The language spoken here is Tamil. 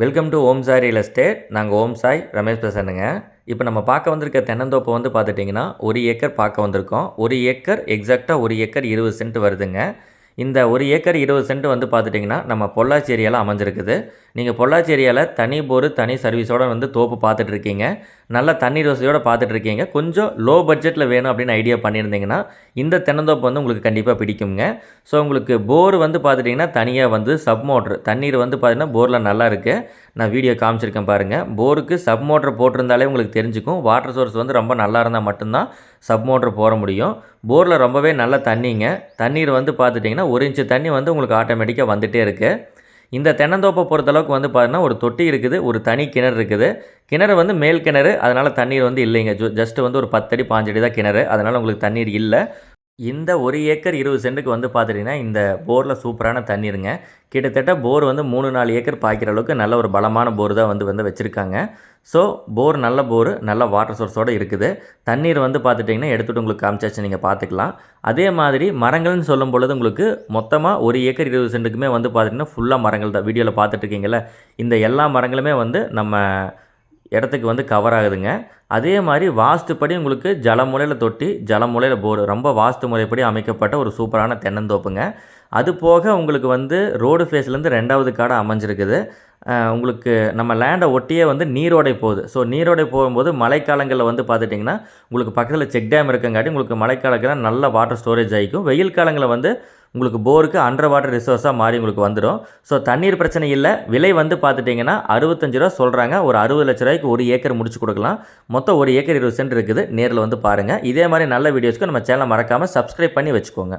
Welcome to Om Sai real estate நாங்கள் ஓம் சாய் ரமேஷ் பேசணுங்க இப்போ நம்ம பார்க்க வந்திருக்க தென்னந்தோப்பை வந்து பார்த்துட்டிங்கன்னா ஒரு ஏக்கர் பார்க்க வந்திருக்கோம். ஒரு ஏக்கர் எக்ஸாக்டாக ஒரு ஏக்கர் இருபது சென்ட் வருதுங்க. இந்த ஒரு ஏக்கர் இருபது சென்ட் வந்து பார்த்துட்டிங்கன்னா நம்ம பொள்ளாச்சி ஏரியாவில் அமைஞ்சிருக்குது. நீங்கள் பொள்ளாச்சேரியால் தனி போர் தனி சர்வீஸோடு வந்து தோப்பு பார்த்துட்டு இருக்கீங்க நல்ல தண்ணீர் வசதியோடு பார்த்துட்டு இருக்கீங்க கொஞ்சம் லோ பட்ஜெட்டில் வேணும் அப்படின்னு ஐடியா பண்ணியிருந்தீங்கன்னா இந்த தென்னந்தோப்பு வந்து உங்களுக்கு கண்டிப்பாக பிடிக்குங்க. ஸோ உங்களுக்கு போர் வந்து பார்த்துட்டிங்கன்னா தனியாக வந்து சப் மோட்ரு தண்ணீர் வந்து பார்த்தீங்கன்னா போரில் நல்லா இருக்குது நான் வீடியோ காமிச்சிருக்கேன் பாருங்கள் போருக்கு சப் மோட்ரு போட்டிருந்தாலே உங்களுக்கு தெரிஞ்சுக்கும். வாட்டர் சோர்ஸ் வந்து ரொம்ப நல்லா இருந்தால் மட்டும்தான் சப் மோட்ரு போட முடியும். போரில் ரொம்பவே நல்ல தண்ணிங்க. தண்ணீர் வந்து பார்த்துட்டிங்கன்னா ஒரு இன்ச்சு தண்ணி வந்து உங்களுக்கு ஆட்டோமேட்டிக்காக வந்துகிட்டே இருக்குது இந்த தென்னந்தோப்பை பொறுத்தளவுக்கு வந்து பார்த்தீங்கன்னா ஒரு தொட்டி இருக்குது ஒரு தனி கிணறு இருக்குது. கிணறு வந்து மேல் கிணறு அதனால் தண்ணீர் வந்து இல்லைங்க. ஜஸ்ட்டு ஜஸ்ட் வந்து ஒரு பத்தடி பாஞ்சடி தான் கிணறு. அதனால் உங்களுக்கு தண்ணீர் இல்லை. இந்த ஒரு ஏக்கர் இருபது சென்ட்டுக்கு வந்து பார்த்துட்டிங்கன்னா இந்த போரில் சூப்பரான தண்ணீருங்க. கிட்டத்தட்ட போர் வந்து மூணு நாலு ஏக்கர் பாய்க்கிற அளவுக்கு நல்ல ஒரு பலமான போர் தான் வந்து வந்து வச்சுருக்காங்க. ஸோ போர் நல்ல போர் நல்ல வாட்டர் சோர்ஸோடு இருக்குது. தண்ணீர் வந்து பார்த்துட்டிங்கன்னா எடுத்துகிட்டு உங்களுக்கு காமிச்சாச்சு நீங்கள் பார்த்துக்கலாம். அதே மாதிரி மரங்கள்னு சொல்லும் பொழுது உங்களுக்கு மொத்தமாக ஒரு ஏக்கர் இருபது சென்ட்டுக்குமே வந்து பார்த்துட்டிங்கன்னா ஃபுல்லாக மரங்கள் தான். வீடியோவில் பார்த்துட்டுருக்கீங்கள்ல இந்த எல்லா மரங்களுமே வந்து நம்ம இடத்துக்கு வந்து கவர் ஆகுதுங்க. அதே மாதிரி வாஸ்துப்படி உங்களுக்கு ஜலமுலையில் தொட்டி ஜலமுலையில் போர் ரொம்ப வாஸ்து முறைப்படி அமைக்கப்பட்ட ஒரு சூப்பரான தென்னந்தோப்புங்க. அது போக உங்களுக்கு வந்து ரோடு ஃபேஸ்லேருந்து ரெண்டாவது காடை அமைஞ்சிருக்குது. உங்களுக்கு நம்ம லேண்டை ஒட்டியே வந்து நீரோடை போகுது. ஸோ நீரோடை போகும்போது மழைக்காலங்களில் வந்து பார்த்துட்டிங்கன்னா உங்களுக்கு பக்கத்தில் செக் டேம் இருக்கங்காட்டி உங்களுக்கு மழைக்காலங்களில் நல்ல வாட்டர் ஸ்டோரேஜ் ஆகிக்கும். வெயில் காலங்களில் வந்து உங்களுக்கு போருக்கு அண்டர் வாட்டர் ரிசோர்ஸாக மாறி உங்களுக்கு வந்துடும் ஸோ தண்ணீர் பிரச்சனை இல்லை. விலை வந்து பார்த்துட்டிங்கன்னா அறுபத்தஞ்சு ரூபா சொல்கிறாங்க ஒரு அறுபது லட்ச ரூபாய்க்கு ஒரு ஏக்கர் முடிச்சு கொடுக்கலாம். மொத்தம் ஒரு ஏக்கர் இருபது சென்ட் இருக்குது. நேரில் வந்து பாருங்கள் இதே மாதிரி நல்ல வீடியோஸ்க்கு நம்ம சேனலை மறக்காமல் சப்ஸ்கிரைப் பண்ணி வச்சுக்கோங்க.